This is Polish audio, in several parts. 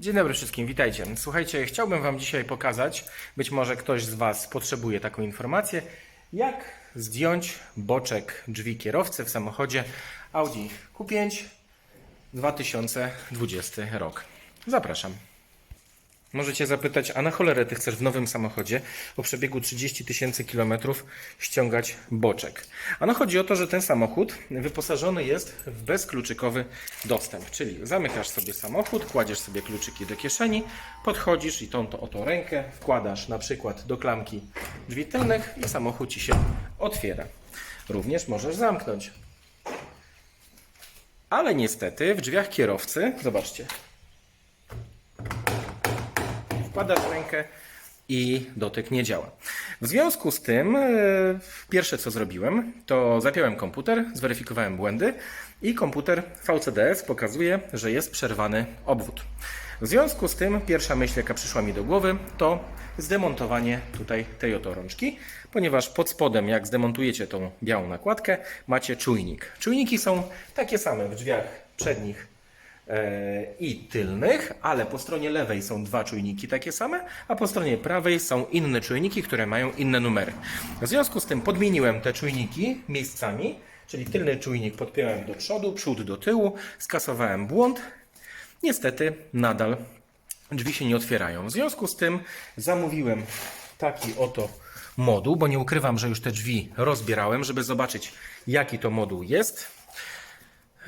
Dzień dobry wszystkim, witajcie. Słuchajcie, chciałbym Wam dzisiaj pokazać, być może ktoś z Was potrzebuje taką informację, jak zdjąć boczek drzwi kierowcy w samochodzie Audi Q5 2020 rok. Zapraszam. Możecie zapytać, a na cholerę ty chcesz w nowym samochodzie o przebiegu 30 tysięcy kilometrów ściągać boczek? Ano chodzi o to, że ten samochód wyposażony jest w bezkluczykowy dostęp, czyli zamykasz sobie samochód, kładziesz sobie kluczyki do kieszeni, podchodzisz i tą to oto rękę wkładasz na przykład do klamki drzwi tylnych i samochód ci się otwiera. Również możesz zamknąć. Ale niestety w drzwiach kierowcy, zobaczcie, wkładasz rękę i dotyk nie działa. W związku z tym, e, pierwsze co zrobiłem, to zapiąłem komputer, zweryfikowałem błędy i komputer VCDS pokazuje, że jest przerwany obwód. W związku z tym, pierwsza myśl, jaka przyszła mi do głowy, to zdemontowanie tutaj tej oto rączki, ponieważ pod spodem, jak zdemontujecie tą białą nakładkę, macie czujnik. Czujniki są takie same w drzwiach przednich i tylnych, ale po stronie lewej są dwa czujniki takie same, a po stronie prawej są inne czujniki, które mają inne numery. W związku z tym podmieniłem te czujniki miejscami, czyli tylny czujnik podpiąłem do przodu, przód do tyłu, skasowałem błąd. Niestety nadal drzwi się nie otwierają. W związku z tym zamówiłem taki oto moduł, bo nie ukrywam, że już te drzwi rozbierałem, żeby zobaczyć jaki to moduł jest.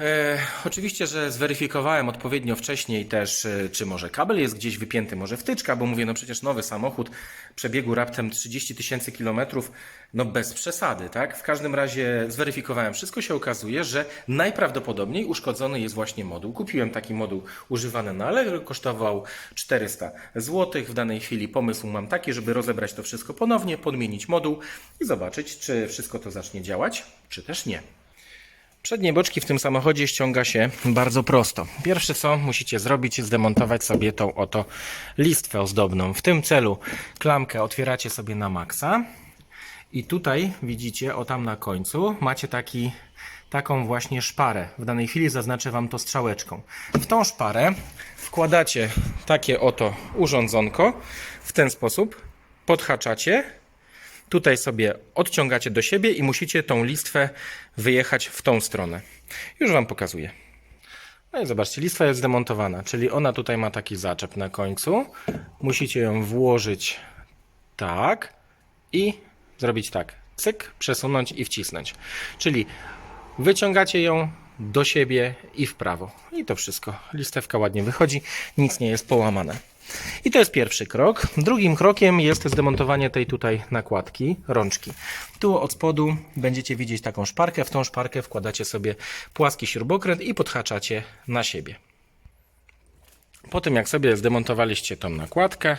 E, oczywiście, że zweryfikowałem odpowiednio wcześniej też, e, czy może kabel jest gdzieś wypięty, może wtyczka, bo mówię, no przecież nowy samochód przebiegu raptem 30 tysięcy kilometrów, no bez przesady, tak? W każdym razie zweryfikowałem wszystko, się okazuje, że najprawdopodobniej uszkodzony jest właśnie moduł. Kupiłem taki moduł używany na Allegro, kosztował 400 zł. W danej chwili pomysł mam taki, żeby rozebrać to wszystko ponownie, podmienić moduł i zobaczyć, czy wszystko to zacznie działać, czy też nie. Przednie boczki w tym samochodzie ściąga się bardzo prosto. Pierwsze co musicie zrobić, zdemontować sobie tą oto listwę ozdobną. W tym celu klamkę otwieracie sobie na maksa i tutaj widzicie, o tam na końcu, macie taki, taką właśnie szparę. W danej chwili zaznaczę Wam to strzałeczką. W tą szparę wkładacie takie oto urządzonko w ten sposób, podhaczacie Tutaj sobie odciągacie do siebie i musicie tą listwę wyjechać w tą stronę. Już Wam pokazuję. No i zobaczcie, listwa jest zdemontowana, czyli ona tutaj ma taki zaczep na końcu. Musicie ją włożyć tak i zrobić tak. Cyk, przesunąć i wcisnąć. Czyli wyciągacie ją do siebie i w prawo. I to wszystko. Listewka ładnie wychodzi, nic nie jest połamane. I to jest pierwszy krok. Drugim krokiem jest zdemontowanie tej tutaj nakładki, rączki. Tu od spodu będziecie widzieć taką szparkę. W tą szparkę wkładacie sobie płaski śrubokręt i podhaczacie na siebie. Po tym jak sobie zdemontowaliście tą nakładkę,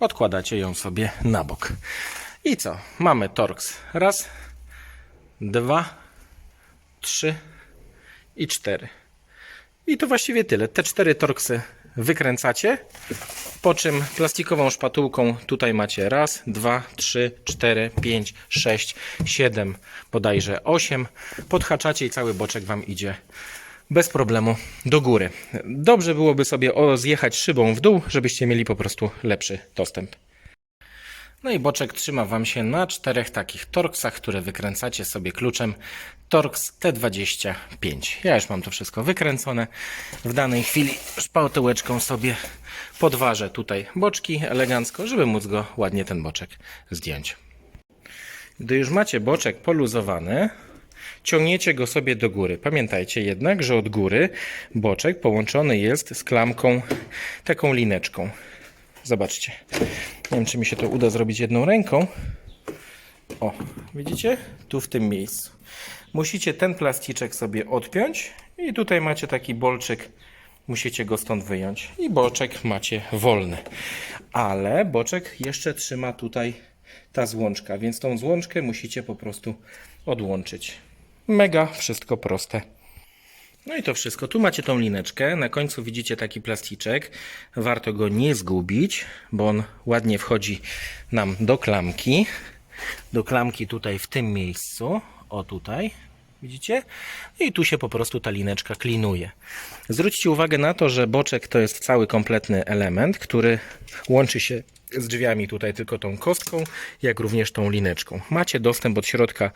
odkładacie ją sobie na bok. I co? Mamy torks. Raz, dwa, trzy i cztery. I to właściwie tyle. Te cztery torksy wykręcacie, po czym plastikową szpatułką tutaj macie raz, dwa, trzy, cztery, pięć, sześć, siedem, bodajże osiem. Podhaczacie i cały boczek Wam idzie bez problemu do góry. Dobrze byłoby sobie zjechać szybą w dół, żebyście mieli po prostu lepszy dostęp. No i boczek trzyma Wam się na czterech takich torksach, które wykręcacie sobie kluczem Torx T25. Ja już mam to wszystko wykręcone. W danej chwili szpałtyłeczką sobie podważę tutaj boczki elegancko, żeby móc go ładnie ten boczek zdjąć. Gdy już macie boczek poluzowany, ciągniecie go sobie do góry. Pamiętajcie jednak, że od góry boczek połączony jest z klamką, taką lineczką. Zobaczcie. Nie wiem, czy mi się to uda zrobić jedną ręką. O, widzicie? Tu w tym miejscu. Musicie ten plasticzek sobie odpiąć i tutaj macie taki bolczyk. Musicie go stąd wyjąć i boczek macie wolny. Ale boczek jeszcze trzyma tutaj ta złączka, więc tą złączkę musicie po prostu odłączyć. Mega wszystko proste. No i to wszystko. Tu macie tą lineczkę. Na końcu widzicie taki plasticzek. Warto go nie zgubić, bo on ładnie wchodzi nam do klamki. Do klamki tutaj w tym miejscu. O tutaj. Widzicie? I tu się po prostu ta lineczka klinuje. Zwróćcie uwagę na to, że boczek to jest cały kompletny element, który łączy się z drzwiami tutaj tylko tą kostką, jak również tą lineczką. Macie dostęp od środka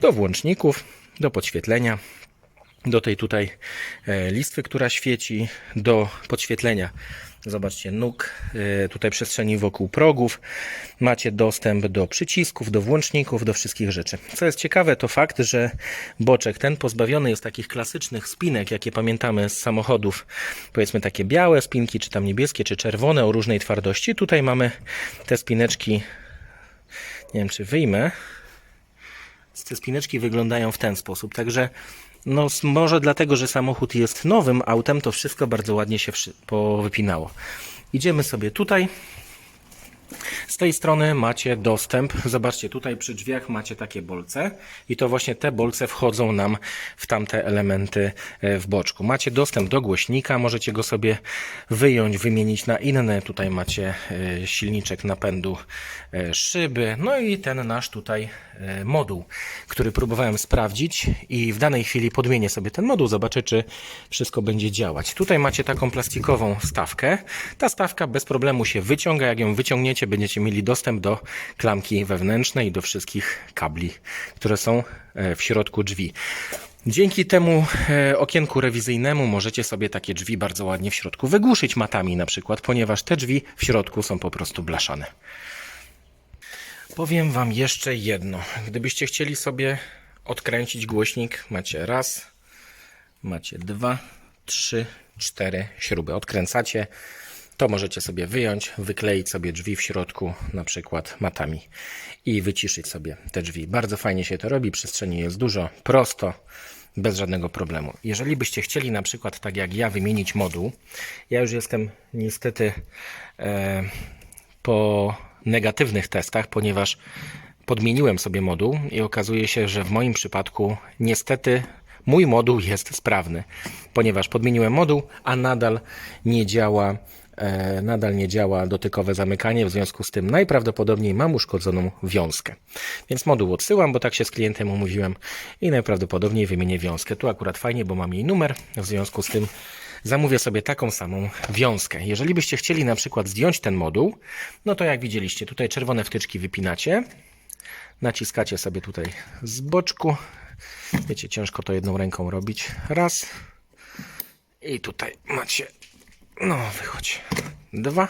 do włączników, do podświetlenia, do tej tutaj e, listwy, która świeci, do podświetlenia. Zobaczcie, nóg, e, tutaj przestrzeni wokół progów. Macie dostęp do przycisków, do włączników, do wszystkich rzeczy. Co jest ciekawe, to fakt, że boczek ten pozbawiony jest takich klasycznych spinek, jakie pamiętamy z samochodów. Powiedzmy takie białe spinki, czy tam niebieskie, czy czerwone o różnej twardości. Tutaj mamy te spineczki, nie wiem czy wyjmę. Te spineczki wyglądają w ten sposób, także no może dlatego, że samochód jest nowym autem, to wszystko bardzo ładnie się powypinało. Idziemy sobie tutaj. Z tej strony macie dostęp. Zobaczcie, tutaj przy drzwiach macie takie bolce i to właśnie te bolce wchodzą nam w tamte elementy e, w boczku. Macie dostęp do głośnika, możecie go sobie wyjąć, wymienić na inne. Tutaj macie e, silniczek napędu e, szyby, no i ten nasz tutaj moduł, który próbowałem sprawdzić i w danej chwili podmienię sobie ten moduł, zobaczę czy wszystko będzie działać. Tutaj macie taką plastikową stawkę. Ta stawka bez problemu się wyciąga. Jak ją wyciągniecie, będziecie mieli dostęp do klamki wewnętrznej i do wszystkich kabli, które są e, w środku drzwi. Dzięki temu e, okienku rewizyjnemu możecie sobie takie drzwi bardzo ładnie w środku wygłuszyć matami na przykład, ponieważ te drzwi w środku są po prostu blaszane. Powiem Wam jeszcze jedno. Gdybyście chcieli sobie odkręcić głośnik, macie raz, macie dwa, trzy, cztery śruby. Odkręcacie, to możecie sobie wyjąć, wykleić sobie drzwi w środku, na przykład matami i wyciszyć sobie te drzwi. Bardzo fajnie się to robi, przestrzeni jest dużo, prosto, bez żadnego problemu. Jeżeli byście chcieli na przykład, tak jak ja, wymienić moduł, ja już jestem niestety e, po negatywnych testach, ponieważ podmieniłem sobie moduł i okazuje się, że w moim przypadku niestety mój moduł jest sprawny, ponieważ podmieniłem moduł, a nadal nie działa nadal nie działa dotykowe zamykanie, w związku z tym najprawdopodobniej mam uszkodzoną wiązkę. Więc moduł odsyłam, bo tak się z klientem umówiłem i najprawdopodobniej wymienię wiązkę. Tu akurat fajnie, bo mam jej numer, w związku z tym zamówię sobie taką samą wiązkę. Jeżeli byście chcieli na przykład zdjąć ten moduł, no to jak widzieliście, tutaj czerwone wtyczki wypinacie, naciskacie sobie tutaj z boczku. Wiecie, ciężko to jedną ręką robić. Raz. I tutaj macie, no wychodź, dwa.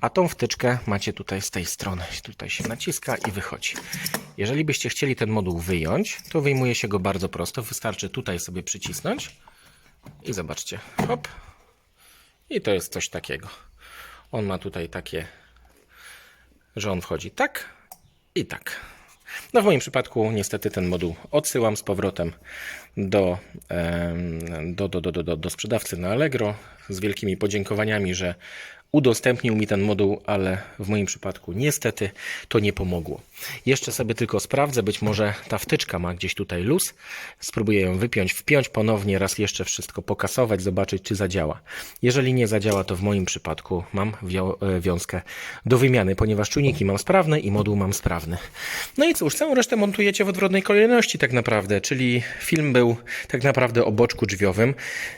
A tą wtyczkę macie tutaj z tej strony. Tutaj się naciska i wychodzi. Jeżeli byście chcieli ten moduł wyjąć, to wyjmuje się go bardzo prosto. Wystarczy tutaj sobie przycisnąć i zobaczcie. Hop. I to jest coś takiego. On ma tutaj takie, że on wchodzi tak i tak. No w moim przypadku niestety ten moduł odsyłam z powrotem do, do, do, do, do, do sprzedawcy na Allegro z wielkimi podziękowaniami, że udostępnił mi ten moduł, ale w moim przypadku niestety to nie pomogło. Jeszcze sobie tylko sprawdzę, być może ta wtyczka ma gdzieś tutaj luz. Spróbuję ją wypiąć, wpiąć ponownie, raz jeszcze wszystko pokasować, zobaczyć czy zadziała. Jeżeli nie zadziała, to w moim przypadku mam e, wiązkę do wymiany, ponieważ czujniki mam sprawne i moduł mam sprawny. No i cóż, całą resztę montujecie w odwrotnej kolejności tak naprawdę, czyli film był tak naprawdę o boczku drzwiowym,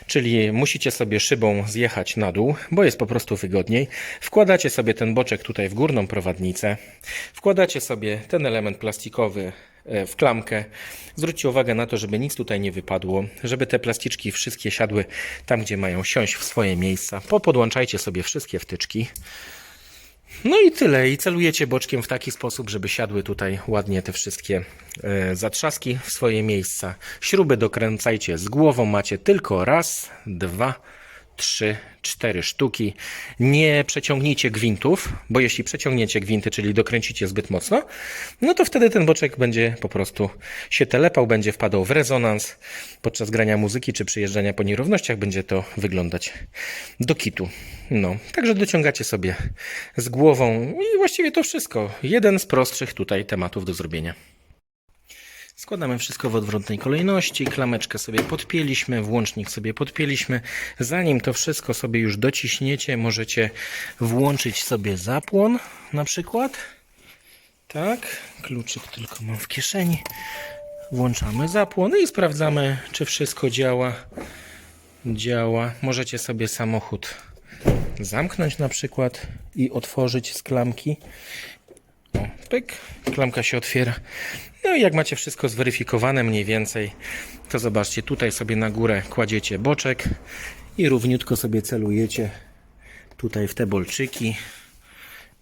czyli musicie sobie szybą zjechać na dół, bo jest po prostu wygodniej. Wkładacie sobie ten boczek tutaj w górną prowadnicę, wkładacie sobie ten element plastikowy e, w klamkę. Zwróćcie uwagę na to, żeby nic tutaj nie wypadło, żeby te plasticzki wszystkie siadły tam, gdzie mają siąść w swoje miejsca. Popodłączajcie sobie wszystkie wtyczki. No i tyle. I celujecie boczkiem w taki sposób, żeby siadły tutaj ładnie te wszystkie e, zatrzaski w swoje miejsca. Śruby dokręcajcie z głową. Macie tylko raz, dwa, trzy, cztery sztuki. Nie przeciągnijcie gwintów, bo jeśli przeciągniecie gwinty, czyli dokręcicie zbyt mocno, no to wtedy ten boczek będzie po prostu się telepał, będzie wpadał w rezonans. Podczas grania muzyki czy przyjeżdżania po nierównościach będzie to wyglądać do kitu. No, także dociągacie sobie z głową i właściwie to wszystko. Jeden z prostszych tutaj tematów do zrobienia. Składamy wszystko w odwrotnej kolejności. Klameczkę sobie podpięliśmy, włącznik sobie podpięliśmy. Zanim to wszystko sobie już dociśniecie, możecie włączyć sobie zapłon na przykład. Tak, kluczyk tylko mam w kieszeni. Włączamy zapłon i sprawdzamy, czy wszystko działa. Działa. Możecie sobie samochód zamknąć na przykład i otworzyć z klamki. O, pyk, klamka się otwiera. No i jak macie wszystko zweryfikowane mniej więcej, to zobaczcie, tutaj sobie na górę kładziecie boczek i równiutko sobie celujecie tutaj w te bolczyki.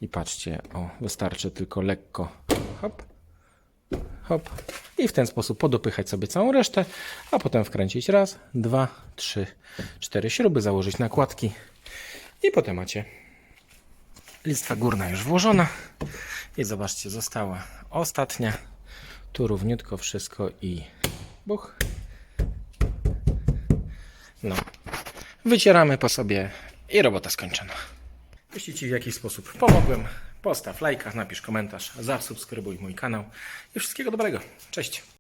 I patrzcie, o, wystarczy tylko lekko hop, hop i w ten sposób podopychać sobie całą resztę, a potem wkręcić raz, dwa, trzy, cztery śruby, założyć nakładki i potem macie listwa górna już włożona. I zobaczcie, została ostatnia, tu równiutko wszystko i buch. No, wycieramy po sobie i robota skończona. Jeśli Ci w jakiś sposób pomogłem, postaw lajka, napisz komentarz, zasubskrybuj mój kanał i wszystkiego dobrego. Cześć!